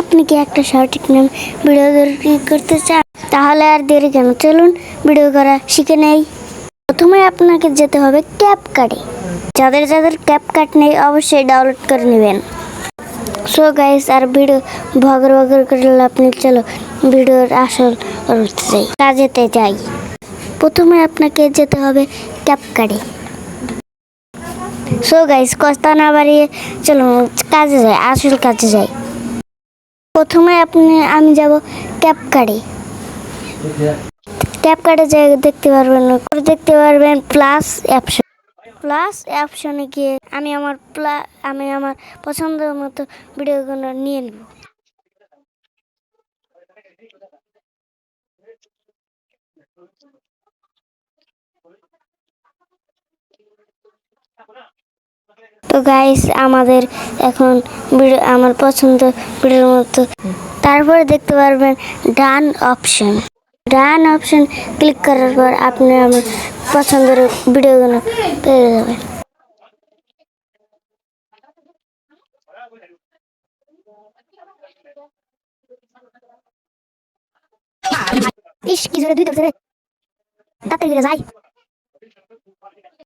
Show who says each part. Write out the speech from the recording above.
Speaker 1: আপনি কি একটা সঠিক নাম ভিডিও করতে চান? তাহলে আর দেরি কেন? চলুন ভিডিও করা শিখে নেই। প্রথমে আপনাকে যেতে হবে ক্যাপ কাটে যাদের যাদের ক্যাপ কাট নেই, অবশ্যই ডাউনলোড করে নেবেন। সো গাইস আর ভিডিও ভগর ভগর করে আপনি চলো ভিডিওর আসল করতে যাই, কাজেতে যাই। প্রথমে আপনাকে যেতে হবে ক্যাপ কাটে সো গাইস কথা না বাড়িয়ে চলো কাজে যাই, আসল কাজে যাই। প্রথমে আপনি, আমি যাব ক্যাপ কাটে ক্যাপ কাটে যাই, দেখতে পারবেন দেখতে পারবেন প্লাস অ্যাপশন প্লাস অ্যাপশনে গিয়ে আমি আমার প্লা আমি আমার পছন্দ মতো ভিডিওগুলো নিয়ে নেব। তো গাইস আমাদের এখন ভিডিও আমার পছন্দ ভিডিওর মতো। তারপরে দেখতে পারবেন ডান অপশন ডান অপশন ক্লিক করার পর আপনি আমার পছন্দের ভিডিওগুলো পেয়ে যাবেন। ইস, কি জোরে দুই দেখছে রে। তাড়াতাড়ি যাই।